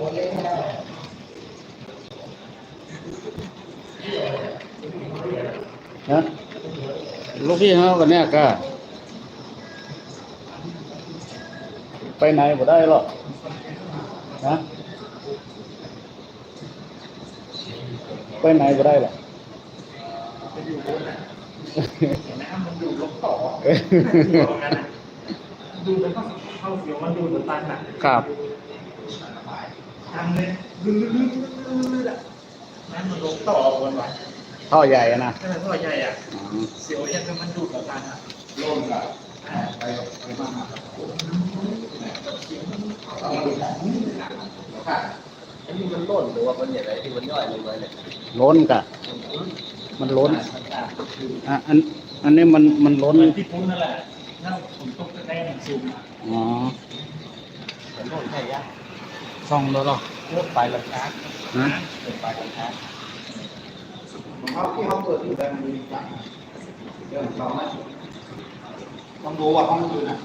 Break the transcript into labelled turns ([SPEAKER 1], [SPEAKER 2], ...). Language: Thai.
[SPEAKER 1] ฮะลูกพี่เขากันเนี่ยก็ไปไหนบ่ได้หรอกนะไปไหนบ่ได้หรอก
[SPEAKER 2] น้ำมันดูดลงต่อดูมันก็เข้าเสียวมันดูดตันอะ
[SPEAKER 1] ครับ
[SPEAKER 2] ทำเลยลื่นๆๆๆๆอะน้ำมันลงต่อวันวัน
[SPEAKER 1] ท่อใหญ่อะนะ
[SPEAKER 2] ถ้าท่อใหญ่อะ
[SPEAKER 1] อ๋อ
[SPEAKER 2] เสียวยังกับมันดูดตันอะ
[SPEAKER 3] โล่งกับไปกับไปมากครับต้องมาดูแผนค่ะ
[SPEAKER 4] อันนี้มันต้นหรือว่ามันอย่างไรที่มันย่อยลงไปเนี่ย
[SPEAKER 1] ล้นกะมันล้นอะอันอันนี้มันมันล้น
[SPEAKER 2] เหมือนที่พุ่นนั่นแหละถ้าผมตกจะได้หนังซูมอะ
[SPEAKER 1] อ๋อ
[SPEAKER 4] มันต้นใช่ยะ
[SPEAKER 1] ส่องแล้วหรอ
[SPEAKER 4] เลิกไปแล้วครับ
[SPEAKER 1] ฮะ
[SPEAKER 4] เลิกไปแล้ว
[SPEAKER 3] ครับเขาที่ห้องเปิดอยู่แต่นมีจังเรื่องสองนะต้องดูว่าห้องอยู่นะ